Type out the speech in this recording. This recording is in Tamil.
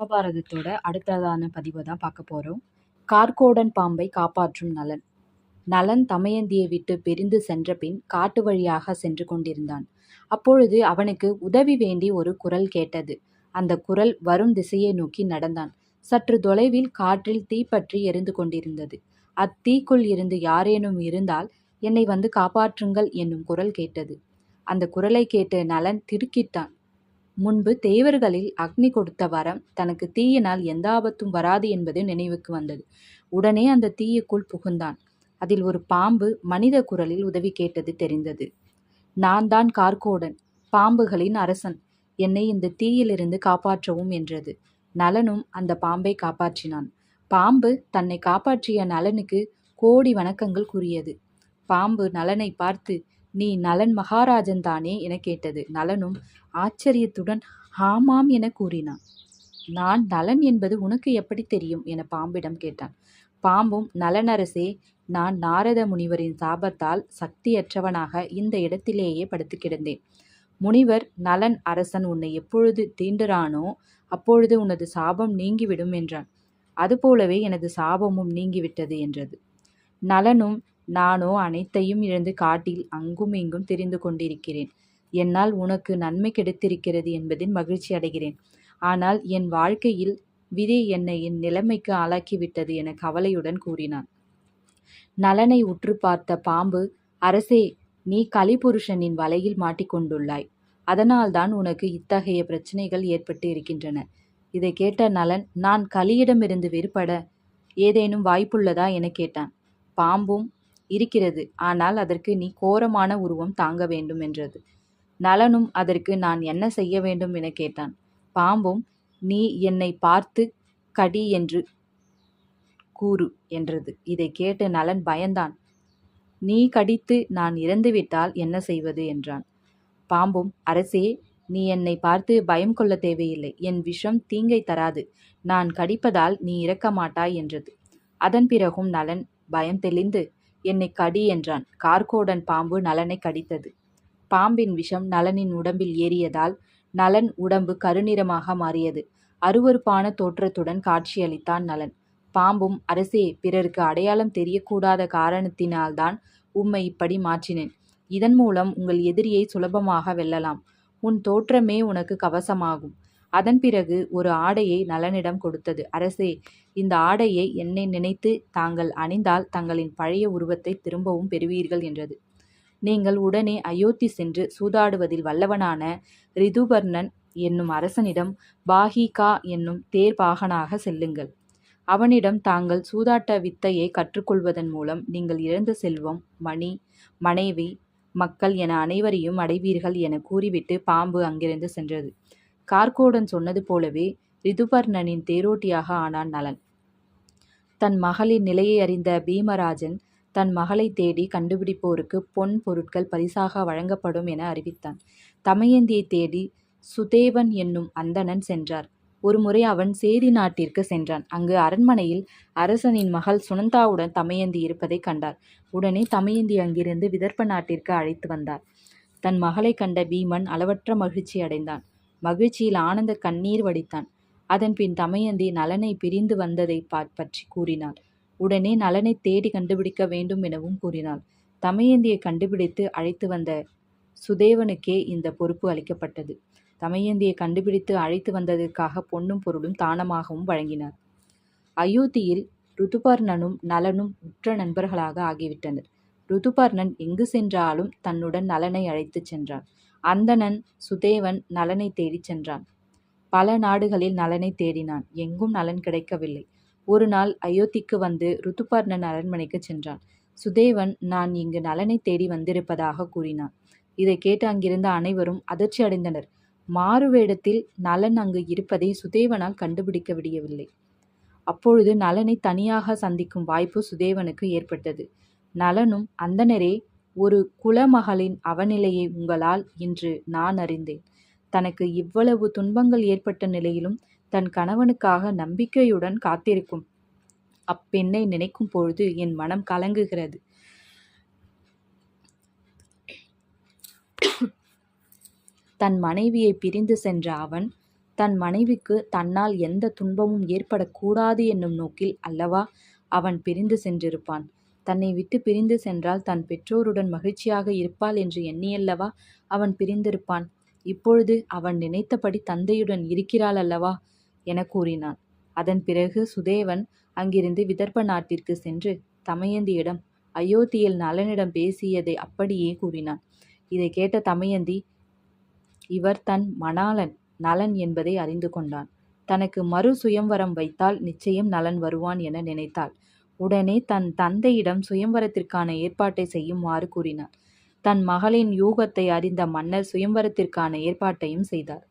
மகாபாரதத்தோட அடுத்ததான பதிவை தான் பார்க்க போகிறோம் கார்கோடன் பாம்பை காப்பாற்றும் நலன். நலன் தமயந்தியை விட்டு பிரிந்து சென்ற பின் காட்டு வழியாக சென்று கொண்டிருந்தான். அப்பொழுது அவனுக்கு உதவி வேண்டி ஒரு குரல் கேட்டது. அந்த குரல் வரும் திசையை நோக்கி நடந்தான். சற்று தொலைவில் காற்றில் தீப்பற்றி எரிந்து கொண்டிருந்தது. அத்தீக்குள் இருந்து யாரேனும் இருந்தால் என்னை வந்து காப்பாற்றுங்கள் என்னும் குரல் கேட்டது. அந்த குரலை கேட்டு நலன் திருக்கிட்டான் முன்பு தேவர்களில் அக்னி கொடுத்த வரம் தனக்கு தீயினால் எந்த ஆபத்தும் வராது என்பது நினைவுக்கு வந்தது. உடனே அந்த தீயுக்குள் புகுந்தான். அதில் ஒரு பாம்பு மனித குரலில் உதவி கேட்டது தெரிந்தது. நான் தான் கார்கோடன் பாம்புகளின் அரசன். என்னை இந்த தீயிலிருந்து காப்பாற்றவும் என்றது. நலனும் அந்த பாம்பை காப்பாற்றினான். பாம்பு தன்னை காப்பாற்றிய நலனுக்கு கோடி வணக்கங்கள் கூறியது. பாம்பு நலனை பார்த்து நீ நலன் மகாராஜன் தானே என கேட்டது. நலனும் ஆச்சரியத்துடன் ஆமாம் என கூறினான். நான் நலன் என்பது உனக்கு எப்படி தெரியும் என பாம்பிடம் கேட்டான். பாம்பும் நலனரசே நான் நாரத முனிவரின் சாபத்தால் சக்தியற்றவனாக இந்த இடத்திலேயே படுத்து கிடந்தேன். முனிவர் நலன் அரசன் உன்னை எப்பொழுது தீண்டுறானோ அப்பொழுது உனது சாபம் நீங்கிவிடும் என்றான். அதுபோலவே எனது சாபமும் நீங்கிவிட்டது என்றது. நலனும் நானோ அனைத்தையும் இழந்து காட்டில் அங்கும் இங்கும் தெரிந்து கொண்டிருக்கிறேன். என்னால் உனக்கு நன்மை கிடைத்திருக்கிறது என்பதில் மகிழ்ச்சி அடைகிறேன். ஆனால் என் வாழ்க்கையில் விதி என்னை என் நிலைமைக்கு ஆளாக்கிவிட்டது என கவலையுடன் கூறினான். நலனை உற்று பார்த்த பாம்பு அரசே நீ கலிபுருஷனின் வலையில் மாட்டிக்கொண்டுள்ளாய். அதனால்தான் உனக்கு இத்தகைய பிரச்சனைகள் ஏற்பட்டு இருக்கின்றன இதை கேட்ட நலன் நான் கலியிடமிருந்து வேறுபட ஏதேனும் வாய்ப்புள்ளதா? என கேட்டான். பாம்பும் இருக்கிறது. ஆனால் அதற்கு நீ கோரமான உருவம் தாங்க வேண்டும் என்றது. நலனும் அதற்கு நான் என்ன செய்ய வேண்டும் என கேட்டான். பாம்பும் நீ என்னை பார்த்து கடி என்று கூறு என்றது. இதை கேட்டு நலன் பயந்தான். நீ கடித்து நான் இறந்துவிட்டால் என்ன செய்வது என்றான். பாம்பும் அரசே நீ என்னை பார்த்து பயம் கொள்ள தேவையில்லை. என் விஷம் தீங்கை தராது. நான் கடிப்பதால் நீ இறக்க மாட்டாய் என்றது. அதன் பிறகும் நலன் பயம் தெளிந்து என்னை கடி என்றான். கார்கோடன் பாம்பு நலனை கடித்தது. பாம்பின் விஷம் நலனின் உடம்பில் ஏறியதால் நலன் உடம்பு கருநிறமாக மாறியது. அருவருப்பான தோற்றத்துடன் காட்சியளித்தான் நலன். பாம்பும் அரசே பிறருக்கு அடையாளம் தெரியக்கூடாத காரணத்தினால்தான் உம்மை இப்படி மாற்றினேன். இதன் மூலம் உங்கள் எதிரியை சுலபமாக வெல்லலாம். உன் தோற்றமே உனக்கு கவசமாகும். அதன் பிறகு ஒரு ஆடையை நலனிடம் கொடுத்தது. அரசே இந்த ஆடையை என்னை நினைத்து தாங்கள் அணிந்தால் தங்களின் பழைய உருவத்தை திரும்பவும் பெறுவீர்கள் என்றது. நீங்கள் உடனே அயோத்தி சென்று சூதாடுவதில் வல்லவனான ரிதுபர்ணன் என்னும் அரசனிடம் பாஹிகா என்னும் தேர்பாகனாக செல்லுங்கள். அவனிடம் தாங்கள் சூதாட்ட வித்தையை கற்றுக்கொள்வதன் மூலம் நீங்கள் இழந்த செல்வம் மணி மனைவி மக்கள் என அனைவரையும் அடைவீர்கள் என கூறிவிட்டு பாம்பு அங்கிருந்து சென்றது. கார்கோடன் சொன்னது போலவே ரிதுபர்ணனின் தேரோட்டியாக ஆனான் நலன். தன் மகளின் நிலையை அறிந்த பீமராஜன் தன் மகளை தேடி கண்டுபிடிப்போருக்கு பொன் பொருட்கள் பரிசாக வழங்கப்படும் என அறிவித்தான். தமயந்தியை தேடி சுதேவன் என்னும் அந்தணன் சென்றார். ஒருமுறை அவன் சேதி நாட்டிற்கு சென்றான். அங்கு அரண்மனையில் அரசனின் மகள் சுனந்தாவுடன் தமயந்தி இருப்பதை கண்டார். உடனே தமயந்தி அங்கிருந்து விதர்ப்ப நாட்டிற்கு அழைத்து வந்தார். தன் மகளை கண்ட பீமன் அளவற்ற மகிழ்ச்சி அடைந்தான். மகிழ்ச்சியில் ஆனந்த கண்ணீர் வடித்தான். அதன்பின் தமயந்தி நலனை பிரிந்து வந்ததை பற்றி கூறினாள். உடனே நலனை தேடி கண்டுபிடிக்க வேண்டும் எனவும் கூறினாள். தமயந்தியை கண்டுபிடித்து அழைத்து வந்த சுதேவனுக்கே இந்த பொறுப்பு அளிக்கப்பட்டது. தமயந்தியை கண்டுபிடித்து அழைத்து வந்ததற்காக பொன்னும் பொருளும் தானமாகவும் வழங்கினார். அயோத்தியில் ருதுபர்ணனும் நலனும் உற்ற நண்பர்களாக ஆகிவிட்டனர். ருதுபர்ணன் எங்கு சென்றாலும் தன்னுடன் நலனை அழைத்துச் சென்றான். அந்தணன் சுதேவன் நலனை தேடிச் சென்றான். பல நாடுகளில் நலனை தேடினான். எங்கும் நலன் கிடைக்கவில்லை. ஒரு நாள் அயோத்திக்கு வந்து ருத்துபர்ணன் அரண்மனைக்கு சென்றான். சுதேவன் நான் இங்கு நலனை தேடி வந்திருப்பதாக கூறினான். இதை கேட்டு அங்கிருந்த அனைவரும் அதிர்ச்சி அடைந்தனர். மாறுவேடத்தில் நலன் அங்கு இருப்பதை சுதேவனால் கண்டுபிடிக்க விடியவில்லை. அப்பொழுது நலனை தனியாக சந்திக்கும் வாய்ப்பு சுதேவனுக்கு ஏற்பட்டது. நலனும் அந்தனரே ஒரு குலமகளின் அவநிலையை உங்களால் இன்று நான் அறிந்தேன். தனக்கு இவ்வளவு துன்பங்கள் ஏற்பட்ட நிலையிலும் தன் கணவனுக்காக நம்பிக்கையுடன் காத்திருக்கும் அப்பெண்ணை நினைக்கும் பொழுது என் மனம் கலங்குகிறது. தன் மனைவியை பிரிந்து சென்ற அவன் தன் மனைவிக்கு தன்னால் எந்த துன்பமும் ஏற்படக்கூடாது என்னும் நோக்கில் அல்லவா அவன் பிரிந்து சென்றிருப்பான். தன்னை விட்டு பிரிந்து சென்றால் தன் பெற்றோருடன் மகிழ்ச்சியாக இருப்பாள் என்று எண்ணியல்லவா? அவன் பிரிந்திருப்பான். இப்பொழுது அவன் நினைத்தபடி தந்தையுடன் இருக்கிறாள் அல்லவா? என கூறினான். அதன் பிறகு சுதேவன் அங்கிருந்து விதர்ப்ப நாட்டிற்கு சென்று தமயந்தியிடம் அயோத்தியில் நலனிடம் பேசியதை அப்படியே கூறினான். இதை கேட்ட தமயந்தி இவர் தன் மணாளன் நலன் என்பதை அறிந்து கொண்டான். தனக்கு மறு சுயம்வரம் வைத்தால் நிச்சயம் நலன் வருவான் என நினைத்தாள். உடனே தன் தந்தையிடம் சுயம்வரத்திற்கான ஏற்பாட்டை செய்யுமாறு கூறினார். தன் மகளின் யூகத்தை அறிந்த மன்னர் சுயம்வரத்திற்கான ஏற்பாட்டையும் செய்தார்.